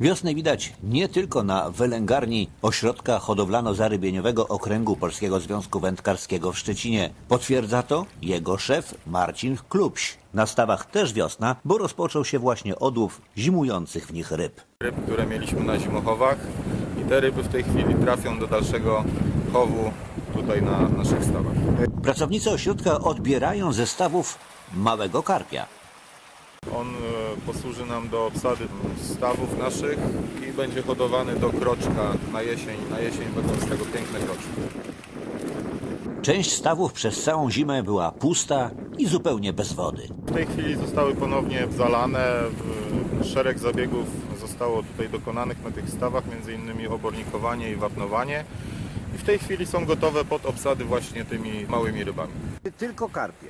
Wiosnę widać nie tylko na wylęgarni ośrodka hodowlano-zarybieniowego Okręgu Polskiego Związku Wędkarskiego w Szczecinie. Potwierdza to jego szef Marcin Klubś. Na stawach też wiosna, bo rozpoczął się właśnie odłów zimujących w nich ryb. ryb, które mieliśmy na zimochowach i te ryby w tej chwili trafią do dalszego chowu tutaj na naszych stawach. Pracownicy ośrodka odbierają ze stawów małego karpia. On e, posłuży nam do obsady stawów naszych i będzie hodowany do kroczka na jesień. Na jesień będą z tego piękne kroczki. Część stawów przez całą zimę była pusta i zupełnie bez wody. W tej chwili zostały ponownie zalane. Szereg zabiegów zostało tutaj dokonanych na tych stawach, między innymi obornikowanie i wapnowanie. I w tej chwili są gotowe pod obsady właśnie tymi małymi rybami. Tylko karpie.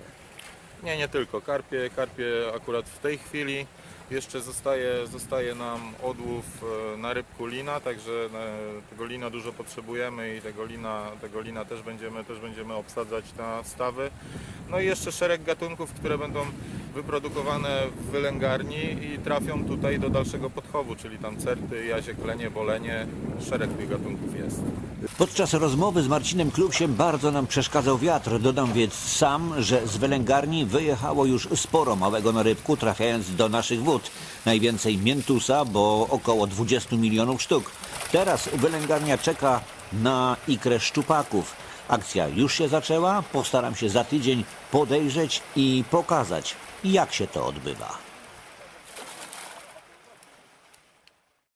Nie, nie tylko. Karpie, karpie akurat w tej chwili jeszcze zostaje, zostaje nam odłów e, na rybku lina, także e, tego lina dużo potrzebujemy i tego lina, tego lina też, będziemy, też będziemy obsadzać na stawy. No i jeszcze szereg gatunków, które będą wyprodukowane w wylęgarni i trafią tutaj do dalszego podchowu, czyli tam certy, jazie, klenie, bolenie, szereg tych gatunków jest. Podczas rozmowy z Marcinem Klubsiem bardzo nam przeszkadzał wiatr. Dodam więc sam, że z wylęgarni wyjechało już sporo małego narybku, trafiając do naszych wód. Najwięcej miętusa, bo około 20 milionów sztuk. Teraz wylęgarnia czeka na ikrę szczupaków. Akcja już się zaczęła. Postaram się za tydzień podejrzeć i pokazać, jak się to odbywa.